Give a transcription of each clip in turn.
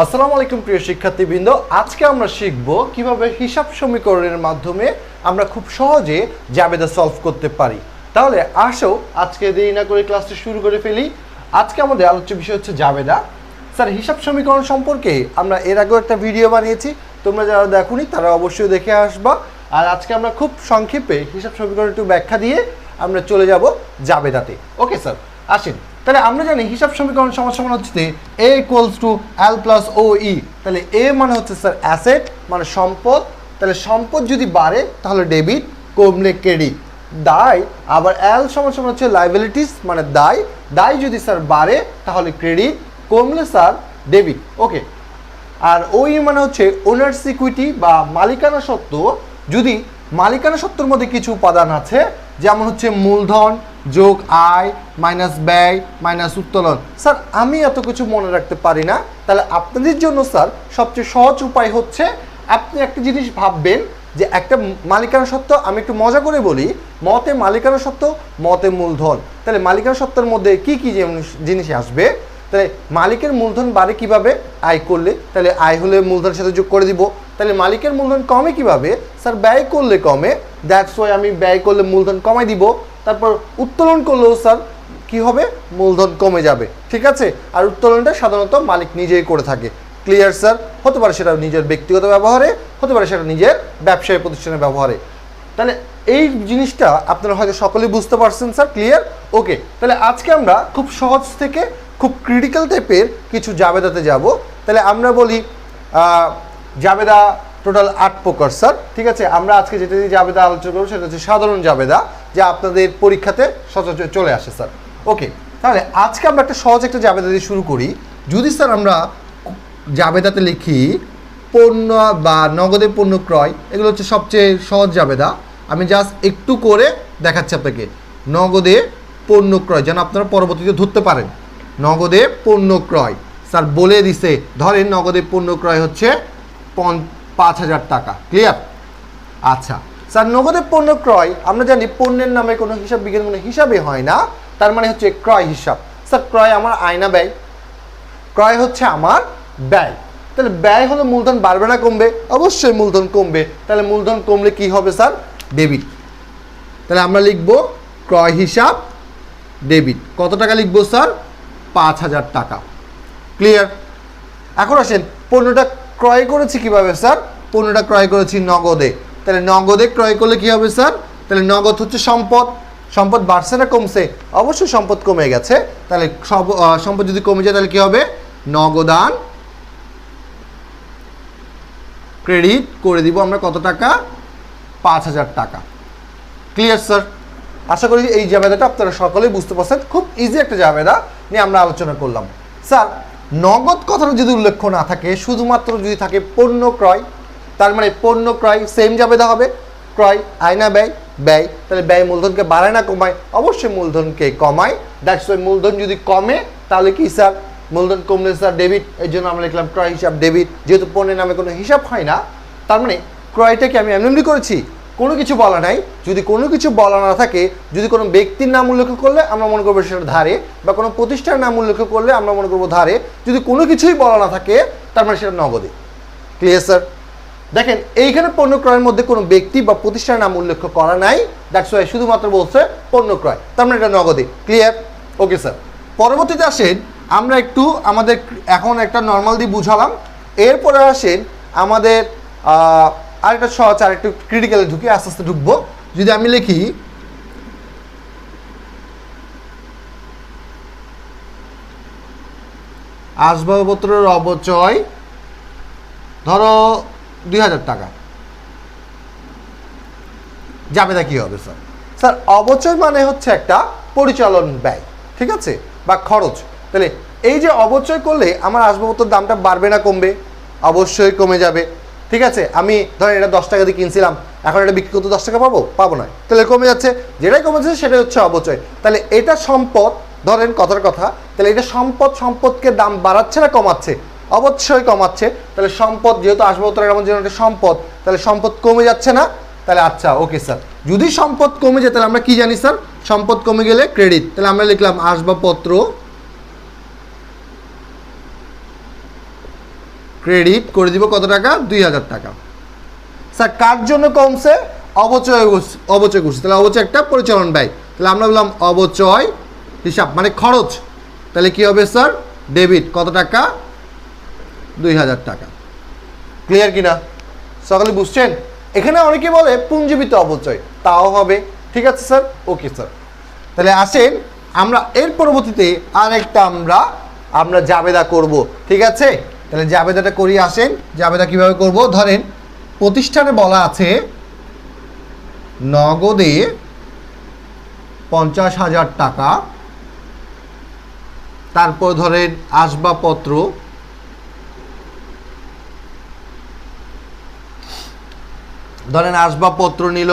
আসসালামু আলাইকুম প্রিয় শিক্ষার্থীবৃন্দ। আজকে আমরা শিখব কীভাবে হিসাব সমীকরণের মাধ্যমে আমরা খুব সহজে জাবেদা সলভ করতে পারি। তাহলে আসো, আজকে দেরি না করে ক্লাসটি শুরু করে ফেলি। আজকে আমাদের আলোচ্য বিষয় হচ্ছে জাবেদা। স্যার, হিসাব সমীকরণ সম্পর্কে আমরা এর আগেও একটা ভিডিও বানিয়েছি। তোমরা যারা দেখোনি, তারা অবশ্যই দেখে আসবা। আর আজকে আমরা খুব সংক্ষেপে হিসাব সমীকরণ একটু ব্যাখ্যা দিয়ে আমরা চলে যাব জাবেদাতে। ওকে স্যার, আসেন। তাহলে আমরা জানি হিসাব সমীকরণ সমান সমান হচ্ছে A equals to L plus O E তাহলে এ মানে হচ্ছে স্যার অ্যাসেট মানে সম্পদ। তাহলে সম্পদ যদি বাড়ে, তাহলে ডেবিট কমলে ক্রেডিট দায় আবার এল সমান সমান হচ্ছে লাইবিলিটিস মানে দায়। দায় যদি স্যার বাড়ে, তাহলে ক্রেডিট কমলে স্যার ডেবিট ওকে আর ওই মানে হচ্ছে ওনার্স সিকুইটি বা মালিকানা সত্ত্ব যদি মালিকানা সত্ত্বর মধ্যে কিছু উপাদান আছে যেমন হচ্ছে মূলধন যোগ আয় মাইনাস ব্যয় মাইনাস উত্তোলন। স্যার, আমি এত কিছু মনে রাখতে পারি না। তাহলে আপনাদের জন্য, স্যার, সবচেয়ে সহজ উপায় হচ্ছে আপনি একটা জিনিস ভাববেন যে একটা মালিকানা সত্ত্ব আমি একটু মজা করে বলি, মতে মালিকানা সত্ত্ব, মতে মূলধন। তাহলে মালিকানা সত্ত্বের মধ্যে কি কি জিনিস- আসবে? তাহলে মালিকের মূলধন বাড়ে কীভাবে? আয় করলে। তাহলে আয় হলে মূলধনের সাথে যোগ করে দিব। তাহলে মালিকের মূলধন কমে কীভাবে? স্যার, ব্যয় করলে কমে। দ্যাটস ওয়াই আমি ব্যয় করলে মূলধন কমাই দিব। তারপর উত্তোলন করলেও স্যার, কি হবে? মূলধন কমে যাবে। ঠিক আছে? আর উত্তোলনটা সাধারণত মালিক নিজেই করে থাকে। Clear sir? হতে পারে সেটা নিজের ব্যক্তিগত ব্যবহারে, হতে পারে সেটা নিজের ব্যবসায়ী প্রতিষ্ঠানের ব্যবহারে। তাহলে এই জিনিসটা আপনারা হয়তো সকলেই বুঝতে পারছেন, স্যার। ক্লিয়ার ওকে তাহলে আজকে আমরা খুব সহজ থেকে, খুব ক্রিটিক্যাল টাইপের কিছু জাবেদাতে যাব। তাহলে আমরা বলি জাবেদা টোটাল আট প্রকার, স্যার। ঠিক আছে, আমরা আজকে যেটা দিয়ে জাবেদা আলোচনা করব সেটা হচ্ছে সাধারণ জাবেদা যা আপনাদের পরীক্ষাতে সচরাচর চলে আসে, স্যার। ওকে, তাহলে আজকে আমরা একটা সহজ একটা জাবেদা দিয়ে শুরু করি। যদি, স্যার, আমরা জাবেদাতে লিখি, পণ্য বা নগদে পণ্য ক্রয়, এগুলো হচ্ছে সবচেয়ে সহজ জাবেদা আমি জাস্ট একটু করে দেখাচ্ছি আপনাকে। নগদে পণ্য ক্রয়, যেন আপনারা পরবর্তীতে ধরতে পারেন। নগদে পণ্য ক্রয়, স্যার, বলে দিছে। ধরেন নগদে পণ্য ক্রয় হচ্ছে পাঁচ হাজার টাকা। ক্লিয়ার আচ্ছা। স্যার নগদে পণ্য ক্রয়, আমরা জানি পণ্যের নামে কোনো হিসাব বিজ্ঞান কোনো হিসাবে হয় না। তার মানে হচ্ছে ক্রয় হিসাব। স্যার, ক্রয় আমার আয়না ব্যয়। ক্রয় হচ্ছে আমার ব্যয়। তাহলে ব্যয় হলে মূলধন বাড়বে না, কমবে? অবশ্যই মূলধন কমবে। তাহলে মূলধন কমলে কি হবে, স্যার? ডেবিট তাহলে আমরা লিখব ক্রয় হিসাব ডেবিট কত টাকা লিখব, স্যার? পাঁচ হাজার টাকা। ক্লিয়ার এখন আসেন, পণ্যটা ক্রয় করেছি কীভাবে, স্যার? পণ্যটা ক্রয় করেছি নগদে। তাহলে নগদে ক্রয় করলে কি হবে, স্যার? তাহলে নগদ হচ্ছে সম্পদ। সম্পদ বাড়ছে না কমছে? অবশ্যই সম্পদ কমে গেছে। তাহলে সব সম্পদ যদি কমে যায়, তাহলে কি হবে? নগদান ক্রেডিট করে দিব আমরা কত টাকা? পাঁচ হাজার টাকা। Clear, sir? আশা করি এই জাবেদাটা আপনারা সকলেই বুঝতে পারছেন। খুব ইজি একটা জাবেদা নিয়ে আমরা আলোচনা করলাম। স্যার, নগদ কথাটা যদি উল্লেখ না থাকে, শুধুমাত্র যদি থাকে পণ্য ক্রয় তার মানে পণ্য ক্রয় সেম জাবেদা হবে। ক্রয়, আয়না ব্যয় ব্যয়। তাহলে ব্যয় মূলধনকে বাড়ায় না, কমায়। অবশ্যই মূলধনকে কমায়। দ্যাটস ওয়াই মূলধন যদি কমে, তাহলে কি স্যার? মূলধন কমলে স্যার ডেবিট এর জন্য আমরা লিখলাম ক্রয় হিসাব ডেবিট যেহেতু পণ্যের নামে কোনো হিসাব হয় না, তার মানে ক্রয়টাকে আমি এমনি করেছি। কোনো কিছু বলা নাই। যদি কোনো কিছু বলা না থাকে, যদি কোনো ব্যক্তির নাম উল্লেখ করলে আমরা মনে করব সেটা ধারে, বা কোনো প্রতিষ্ঠানের নাম উল্লেখ করলে আমরা মনে করব ধারে। যদি কোনো কিছুই বলা না থাকে, তার মানে সেটা নগদে। ক্লিয়ার স্যার দেখেন, এইখানে পণ্য ক্রয়ের মধ্যে কোনো ব্যক্তি বা প্রতিষ্ঠানের নাম উল্লেখ করা নাই। দ্যাটস ওয়াই শুধুমাত্র বলছে পণ্য ক্রয়। তার মানে এটা নগদে। ক্লিয়ার ওকে স্যার পরবর্তীতে আসেন, আমরা একটু আমাদের এখন একটা নর্মাল দিয়ে বুঝালাম। এরপরে আসেন, আমাদের আরেকটা সহজ আর একটু ক্রিটিক্যালে ঢুকি আস্তে আস্তে ঢুকবো। যদি আমি লিখি, আসবাবপত্রের অবচয় ধরো দুই হাজার টাকা। জাবেদা কি হবে, স্যার? স্যার, অবচয় মানে হচ্ছে একটা পরিচালন ব্যয়, ঠিক আছে? বা খরচ। তাহলে এই যে অবচয় করলে আমার আসবাবপত্রের দামটা বাড়বে না কমবে? অবশ্যই কমে যাবে, ঠিক আছে? আমি ধরেন এটা দশ টাকা দিয়ে কিনছিলাম, এখন এটা বিক্রি করতে দশ টাকা পাবো? পাবো না। তাহলে কমে যাচ্ছে। যেটাই কমে যাচ্ছে সেটাই হচ্ছে অবচয়। তাহলে এটা সম্পদ, ধরেন কথার কথা, তাহলে এটা সম্পদ সম্পদকে দাম বাড়াচ্ছে না কমাচ্ছে? অবশ্যই কমাচ্ছে। তাহলে সম্পদ যেহেতু আসবাবপত্রের আমার জন্য একটা সম্পদ, তাহলে সম্পদ কমে যাচ্ছে না? তাহলে আচ্ছা ওকে স্যার যদি সম্পদ কমে যায়, তাহলে আমরা কি জানি স্যার সম্পদ কমে গেলে ক্রেডিট তাহলে আমরা লিখলাম আসবাবপত্র ক্রেডিট করে দিব কত টাকা? দুই হাজার টাকা। স্যার কার জন্য কমছে? অবচয় অবচয় করছি তাহলে অবচয় একটা পরিচালন ব্যয়। তাহলে আমরা বললাম অবচয় হিসাব মানে খরচ। তাহলে কি হবে স্যার ডেবিট কত টাকা? দুই হাজার টাকা। ক্লিয়ার কিনা? সকালে বুঝছেন? এখানে অনেকে বলে পুঞ্জীবিত অবচয় তাও হবে। ঠিক আছে স্যার ওকে স্যার তাহলে আসেন, আমরা এর পরবর্তীতে আরেকটা আমরা আমরা জাবেদা করব। ঠিক আছে? তাহলে জাবেদাটা করি, আসেন। জাবেদা কীভাবে করব? ধরেন, প্রতিষ্ঠানে বলা আছে, নগদে পঞ্চাশ হাজার টাকা, তারপর ধরেন আসবাবপত্র ধরেন আসবাবপত্র নিল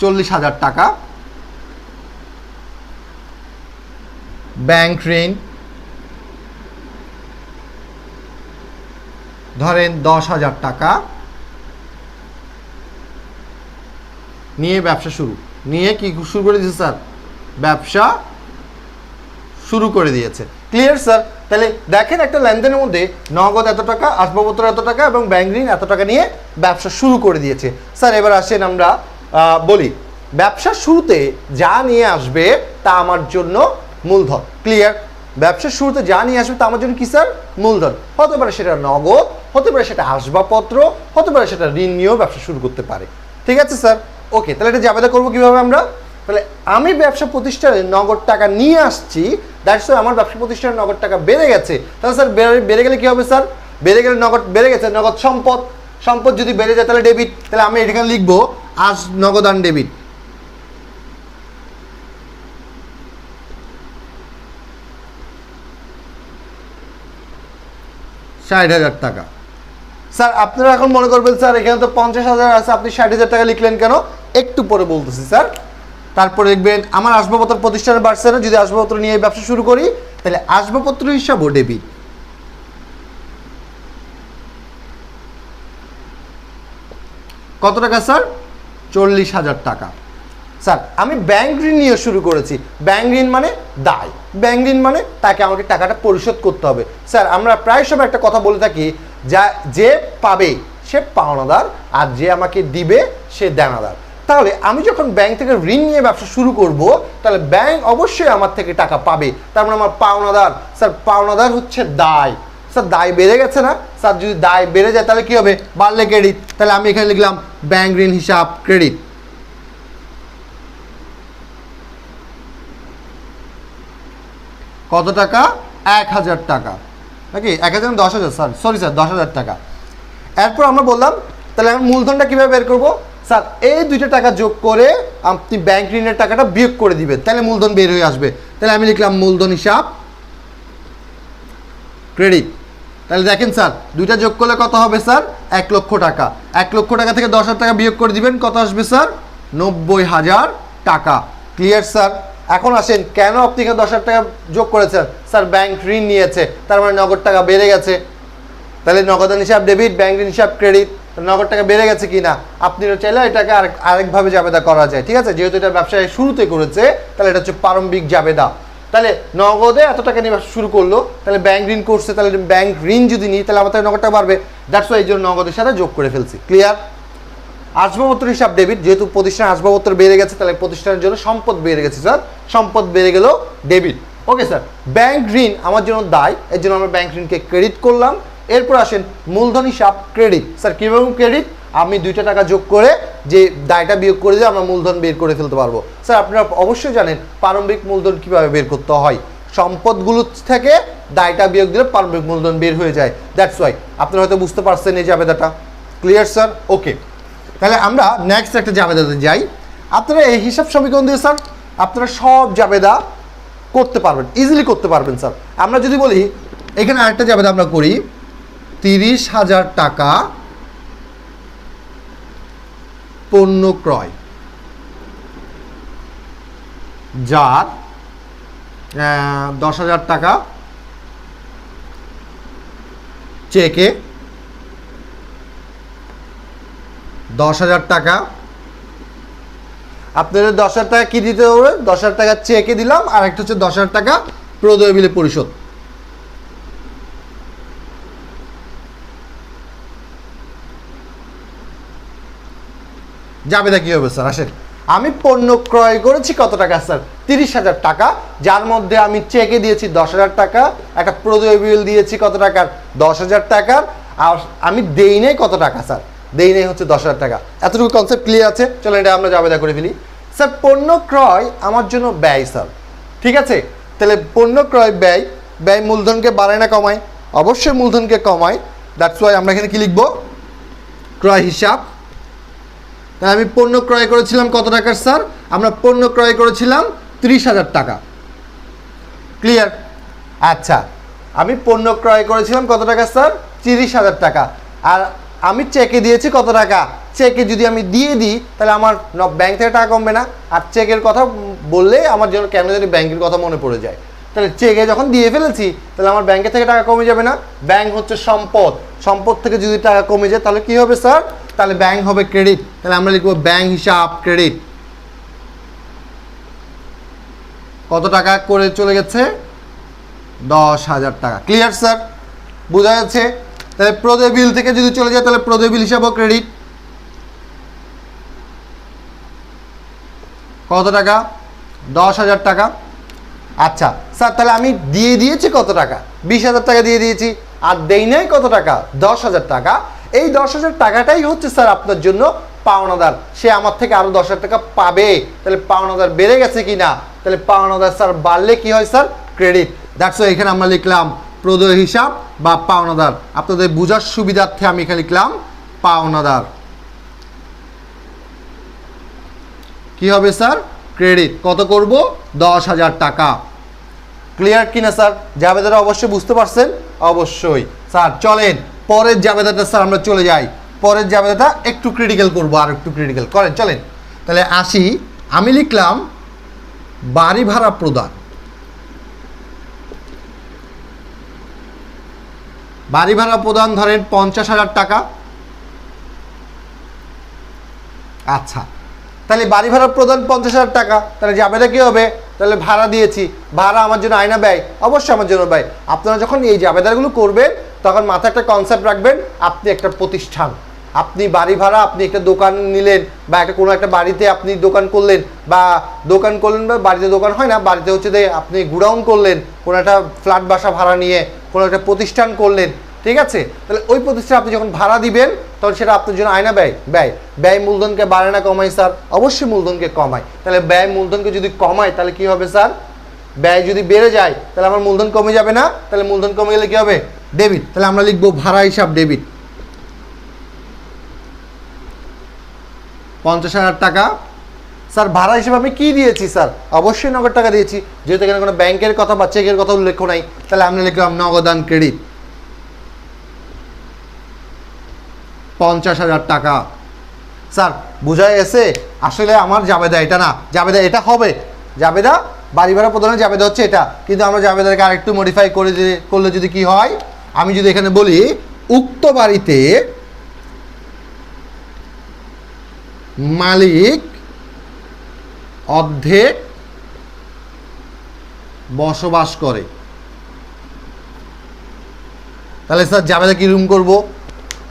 চল্লিশ হাজার টাকা। ব্যাংক ঋণ, ধরেন দশ হাজার টাকা। নিয়ে ব্যবসা শুরু। নিয়ে কি শুরু করে দিয়েছে স্যার? ব্যবসা শুরু করে দিয়েছে। ক্লিয়ার স্যার তাহলে দেখেন একটা লেনদেনের মধ্যে নগদ এত টাকা, আসবাবপত্র এত টাকা এবং ব্যাংক ঋণ এত টাকা নিয়ে ব্যবসা শুরু করে দিয়েছে। স্যার এবার আসেন আমরা বলি, ব্যবসা শুরুতে যা নিয়ে আসবে তা আমার জন্য মূলধন। ক্লিয়ার ব্যবসার শুরুতে যা নিয়ে আসবে তা আমার জন্য কি স্যার মূলধন। হতে পারে সেটা নগদ, হতে পারে সেটা আসবাবপত্র, হতে পারে সেটা ঋণ নিয়েও ব্যবসা শুরু করতে পারে। ঠিক আছে স্যার ওকে তাহলে এটা জাবেদা করব কীভাবে আমরা? তাহলে আমি ব্যবসা প্রতিষ্ঠানে নগদ টাকা নিয়ে আসছি দ্যাটস আমার ব্যবসা প্রতিষ্ঠানে নগদ টাকা বেড়ে গেছে। তাহলে স্যার, বেড়ে গেলে কি হবে স্যার? বেড়ে গেলে নগদ, বেড়ে গেছে, নগদ সম্পদ। সম্পদ যদি বেড়ে যায়, তাহলে ডেবিট তাহলে আমি এখানে লিখব, আজ নগদ আন ডেবিট ষাট হাজার টাকা। স্যার, আপনারা এখন মনে করবেন, স্যার, এখানে তো পঞ্চাশ হাজার আছে, আপনি ষাট হাজার টাকা লিখলেন কেন? একটু পরে বলতেছি, স্যার। তারপরে দেখবেন, আমার আসবাবপত্র প্রতিষ্ঠানে বাড়ছে না, যদি আসবাবপত্র নিয়ে ব্যবসা শুরু করি, তাহলে আসবাবপত্র হিসাবও ডেবিট কত টাকা, স্যার? চল্লিশ হাজার টাকা। স্যার, আমি ব্যাংক ঋণ নিয়ে শুরু করেছি। ব্যাংক ঋণ মানে দায়। ব্যাংক ঋণ মানে তাকে আমাকে টাকাটা পরিশোধ করতে হবে। স্যার, আমরা প্রায় সময় একটা কথা বলে থাকি, যা, যে পাবে, সে পাওনাদার, আর যে আমাকে দিবে, সে দেনাদার। তাহলে আমি যখন ব্যাংক থেকে ঋণ নিয়ে ব্যবসা শুরু করব, তাহলে ব্যাংক অবশ্যই আমার থেকে টাকা পাবে। তার মানে আমার পাওনাদার, স্যার, পাওনাদার হচ্ছে দায়। স্যার, দায় বেড়ে গেছে না? স্যার, যদি দায় বেড়ে যায়, তাহলে কি হবে? বাড়লে ক্রেডিট তাহলে আমি এখানে লিখলাম ব্যাংক ঋণ হিসাব ক্রেডিট কত টাকা? এক হাজার টাকা। নাকি? এক হাজার দশ হাজার? স্যার সরি স্যার দশ হাজার টাকা। এরপর আমরা বললাম, তাহলে এখন মূলধনটা কীভাবে বের করব? স্যার, এই দুইটা টাকা যোগ করে আপনি ব্যাংক ঋণের টাকাটা বিয়োগ করে দিবেন। তাহলে মূলধন বের হয়ে আসবে। তাহলে আমি লিখলাম মূলধন হিসাব ক্রেডিট তাহলে দেখেন স্যার, দুইটা যোগ করলে কত হবে স্যার? এক লক্ষ টাকা। এক লক্ষ টাকা থেকে দশ হাজার টাকা বিয়োগ করে দিবেন, কত আসবে স্যার? নব্বই হাজার টাকা। Clear sir? এখন আসেন, কেন আপনি এখানে দশ হাজার টাকা যোগ করেছেন? স্যার ব্যাংক ঋণ নিয়েছে, তার মানে নগদ টাকা বেড়ে গেছে। তাহলে নগদান হিসাব ডেবিট ব্যাংক ঋণ হিসাব ক্রেডিট নগদ টাকা বেড়ে গেছে কিনা, আপনি চাইলে এটাকে আরেক, আরেকভাবে জাবেদা করা যায়। ঠিক আছে? যেহেতু এটা ব্যবসায় শুরুতে করেছে, তাহলে এটা হচ্ছে প্রারম্ভিক জাবেদা। তাহলে নগদে এত টাকা নিয়ে ব্যবসা শুরু করল, তাহলে ব্যাংক ঋণ করছে, তাহলে ব্যাংক ঋণ যদি নিই, তাহলে আমার তাহলে বাড়বে। দ্যাটস ওয়াই এই জন্য নগদের সাথে যোগ করে ফেলছি। ক্লিয়ার আসবাবপত্র হিসাব ডেবিট যেহেতু প্রতিষ্ঠান আসবাবপত্র বেড়ে গেছে, তাহলে প্রতিষ্ঠানের জন্য সম্পদ বেড়ে গেছে স্যার সম্পদ বেড়ে গেলেও ডেবিট ওকে স্যার ব্যাংক ঋণ আমার জন্য দায়, এর জন্য আমরা ব্যাংক ঋণকে ক্রেডিট করলাম। এরপর আসেন মূলধন হিসাব ক্রেডিট স্যার, কীভাবে ক্রেডিট আমি দুইটা টাকা যোগ করে যে দায়টা বিয়োগ করে দিয়ে আমরা মূলধন বের করে ফেলতে পারব। স্যার, আপনারা অবশ্যই জানেন প্রারম্ভিক মূলধন কীভাবে বের করতে হয়। সম্পদগুলো থেকে দায়টা বিয়োগ দিলে প্রারম্ভিক মূলধন বের হয়ে যায়। দ্যাটস ওয়াই আপনারা হয়তো বুঝতে পারছেন এই জাবেদাটা। ক্লিয়ার স্যার ওকে তাহলে আমরা নেক্সট একটা জাবেদাতে যাই। আপনারা এই হিসাব সমীকরণ দিয়ে স্যার আপনারা সব জাবেদা করতে পারবেন ইজিলি করতে পারবেন স্যার আমরা যদি বলি, এখানে আরেকটা জাবেদা আমরা করি। তিরিশ হাজার টাকা পণ্য ক্রয়, যার দশ হাজার টাকা চেকে, দশ হাজার টাকা। আপনাদের দশ হাজার টাকা কি দিতে হবে? দশ হাজার টাকা চেকে দিলাম আর একটা হচ্ছে দশ হাজার টাকা প্রদয় বিলে পরিশোধ। জাবেদা কী হবে স্যার? আসেন। আমি পণ্য ক্রয় করেছি কত টাকা, স্যার? তিরিশ হাজার টাকা। যার মধ্যে আমি চেকে দিয়েছি দশ হাজার টাকা, একটা প্রদয় বিল দিয়েছি কত টাকার? দশ হাজার টাকার। আর আমি দেই নেই কত টাকা, স্যার? দেই নেই হচ্ছে দশ হাজার টাকা। এতটুকু কনসেপ্ট ক্লিয়ার আছে? চলো এটা আমরা জাবেদা করে ফেলি। স্যার, পণ্য ক্রয় আমার জন্য ব্যয়, স্যার। ঠিক আছে? তাহলে পণ্য ক্রয় ব্যয় ব্যয় মূলধনকে বাড়ায় না কমায়? অবশ্যই মূলধনকে কমায়। দ্যাটস ওয়াই আমরা এখানে কি লিখব? ক্রয় হিসাব তাহলে আমি পণ্য ক্রয় করেছিলাম কত টাকার, স্যার? আমরা পণ্য ক্রয় করেছিলাম ত্রিশ হাজার টাকা। ক্লিয়ার আচ্ছা আমি পণ্য ক্রয় করেছিলাম কত টাকা, স্যার? তিরিশ হাজার টাকা। আর আমি চেকে দিয়েছি কত টাকা? চেকে যদি আমি দিয়ে দিই, তাহলে আমার ব্যাংক থেকে টাকা কমবে না। আর চেকের কথা বললে আমার জন্য কেন জানি ব্যাংকের কথা মনে পড়ে যায়। তাহলে চেকে যখন দিয়ে ফেলেছি, তাহলে আমার ব্যাংকে থেকে টাকা কমে যাবে না। ব্যাংক হচ্ছে সম্পদ। সম্পদ থেকে যদি টাকা কমে যায়, তাহলে কি হবে, স্যার? তাহলে ব্যাংক হবে ক্রেডিট তাহলে আমরা লিখব ব্যাংক হিসাব ক্রেডিট কত টাকা করে চলে গেছে? দশ হাজার টাকা। ক্লিয়ার স্যার বোঝা যাচ্ছে? তাহলে প্রদয় বিল থেকে যদি চলে যায়, তাহলে প্রদয় বিল হিসাবও ক্রেডিট কত টাকা? দশ হাজার টাকা। আচ্ছা স্যার তাহলে আমি দিয়ে দিয়েছি কত টাকা? বিশ হাজার টাকা দিয়ে দিয়েছি। আর দেই নাই কত টাকা? দশ হাজার টাকা। এই দশ হাজার টাকাটাই হচ্ছে স্যার আপনার জন্য পাওনাদার। সে আমার থেকে আরও দশ হাজার টাকা পাবে। তাহলে পাওনাদার বেড়ে গেছে কি না তাহলে পাওনাদার স্যার বাড়লে কি হয় স্যার? ক্রেডিট দ্যাটস এখানে আমরা লিখলাম প্রদয় হিসাব বা পাওনাদার। আপনাদের বোঝার সুবিধার্থে আমি এখানে লিখলাম পাওনাদার। কি হবে স্যার? ক্রেডিট কত করব? দশ হাজার টাকা। ক্লিয়ার কিনা স্যার? জাবেদাটা অবশ্যই বুঝতে পারছেন? অবশ্যই। স্যার, চলেন। পরের জাবেদাটা স্যার আমরা চলে যাই। পরের জাবেদাটা একটু ক্রিটিক্যাল করব, আর একটু ক্রিটিক্যাল করেন, চলেন। তাহলে আসি, আমি লিখলাম, বাড়ি ভাড়া প্রদান। বাড়ি ভাড়া প্রদান ধরেন পঞ্চাশ হাজার টাকা। আচ্ছা তাহলে বাড়ি ভাড়া প্রদান পঞ্চাশ হাজার টাকা, তাহলে জাবেদা কী হবে? তাহলে ভাড়া দিয়েছি, ভাড়া আমার জন্য আয়না ব্যয়, অবশ্যই আমার জন্য ব্যয়। আপনারা যখন এই জাবেদারগুলো করবেন তখন মাথায় একটা কনসেপ্ট রাখবেন, আপনি একটা প্রতিষ্ঠান। আপনি বাড়ি ভাড়া, আপনি একটা দোকান নিলেন বা একটা কোনো একটা বাড়িতে আপনি দোকান করলেন বা দোকান করলেন বা বাড়িতে দোকান হয় না, বাড়িতে হচ্ছে যে আপনি গুডাউন করলেন, কোনো একটা ফ্ল্যাট বাসা ভাড়া নিয়ে, কোনো একটা প্রতিষ্ঠান করলেন, ঠিক আছে? তাহলে ওই প্রতিষ্ঠান আপনি যখন ভাড়া দিবেন, তখন সেটা আপনার জন্য আয়না ব্যয় ব্যয়। ব্যয় মূলধনকে বাড়ে না, কমায় স্যার? অবশ্যই মূলধনকে কমায়। তাহলে ব্যয় মূলধনকে যদি কমায়, তাহলে কি হবে স্যার? ব্যয় যদি বেড়ে যায়, তাহলে আমার মূলধন কমে যাবে না? তাহলে মূলধন কমে গেলে কী হবে? ডেবিট তাহলে আমরা লিখব ভাড়া হিসাব ডেবিট পঞ্চাশ হাজার টাকা। স্যার, ভাড়া হিসেবে আমি কি দিয়েছি, স্যার? অবশ্যই নগদ টাকা দিয়েছি। যেহেতু এখানে কোনো ব্যাংকের কথা বা চেকের কথা উল্লেখ নাই, তাহলে আমরা লিখলাম নগদান ক্রেডিট। পঞ্চাশ হাজার টাকা। স্যার বোঝা গেছে? আসলে আমার জাবেদা এটা না। জাবেদা এটা হবে। জাবেদা বাড়ি ভাড়া প্রধানের জাবেদা হচ্ছে এটা। কিন্তু আমরা জাবেদাকে আরেকটু মডিফাই করে করলে যদি কি হয় আমি যদি এখানে বলি, উক্ত বাড়িতে মালিক অর্ধেক বসবাস করে। তাহলে স্যার জাবেদা কি রুম করব?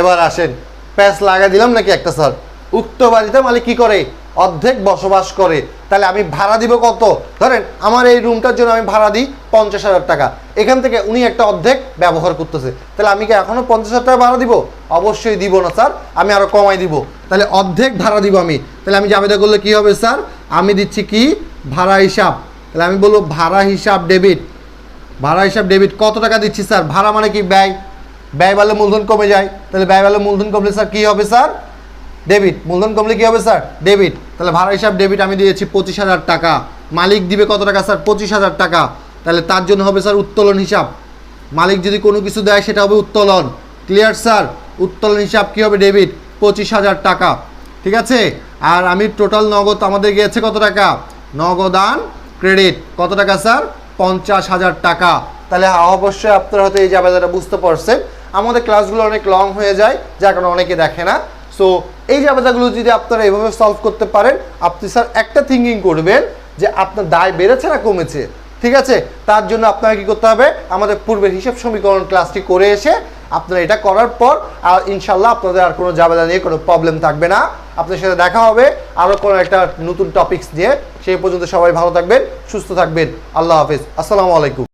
এবার আসেন। প্যাচ লাগা দিলাম নাকি একটা, স্যার? উক্ত বাড়িতে মালিক কি করে? অর্ধেক বসবাস করে। তাহলে আমি ভাড়া দিব কত? ধরেন, আমার এই রুমটার জন্য আমি ভাড়া দিই পঞ্চাশ হাজার টাকা। এখান থেকে উনি একটা অর্ধেক ব্যবহার করতেছে। তাহলে আমি কি এখনও পঞ্চাশ হাজার টাকা ভাড়া দিব? অবশ্যই দিব না, স্যার। আমি আরও কমাই দিব। তাহলে অর্ধেক ভাড়া দিব আমি। তাহলে আমি জাবেদা করলে কি হবে, স্যার? আমি দিচ্ছি কি? ভাড়া হিসাব। তাহলে আমি বলব ভাড়া হিসাব ডেবিট ভাড়া হিসাব ডেবিট কত টাকা দিচ্ছি, স্যার? ভাড়া মানে কি? ব্যয়। ব্যয় বাড়লে মূলধন কমে যায়। তাহলে ব্যয় বাড়লে মূলধন কমলে, স্যার, কী হবে, স্যার? ডেবিট, মূলধন কমলে কী হবে, স্যার? ডেবিট। তাহলে ভাড়া হিসাব ডেবিট আমি দিয়েছি পঁচিশ হাজার টাকা। মালিক দিবে কত টাকা, স্যার? পঁচিশ হাজার টাকা। তাহলে তার জন্য হবে, স্যার, উত্তোলন হিসাব। মালিক যদি কোনো কিছু দেয়, সেটা হবে উত্তোলন। Clear, sir? উত্তোলন হিসাব কী হবে, ডেবিট? পঁচিশ হাজার টাকা। ঠিক আছে? আর আমি টোটাল নগদ আমাদের গিয়েছে কত টাকা? নগদান ক্রেডিট। কত টাকা, স্যার? পঞ্চাশ হাজার টাকা। তাহলে অবশ্যই আপনারা হয়তো এই জাবেদাটা বুঝতে পারছেন। আমাদের ক্লাসগুলো অনেক লং হয়ে যায়, যার কারণে অনেকে দেখে না। সো এই জাবেদাগুলো যদি আপনারা এভাবে সলভ করতে পারেন, আপনি স্যার একটা থিঙ্কিং করবেন যে আপনার দায় বেড়েছে না কমেছে? ঠিক আছে? তার জন্য আপনাকে কী করতে হবে? আমাদের পূর্বের হিসাব সমীকরণ ক্লাসটি করে এসে আপনারা এটা করার পর, আর ইনশাল্লাহ আপনাদের আর কোনো জাবেদা নিয়ে কোনো প্রবলেম থাকবে না। আপনার সাথে দেখা হবে। আরও কোনো একটা নতুন টপিকস নিয়ে। সেই পর্যন্ত সবাই ভালো থাকবেন, সুস্থ থাকবেন। আল্লাহ হাফিজ। আসসালামু আলাইকুম।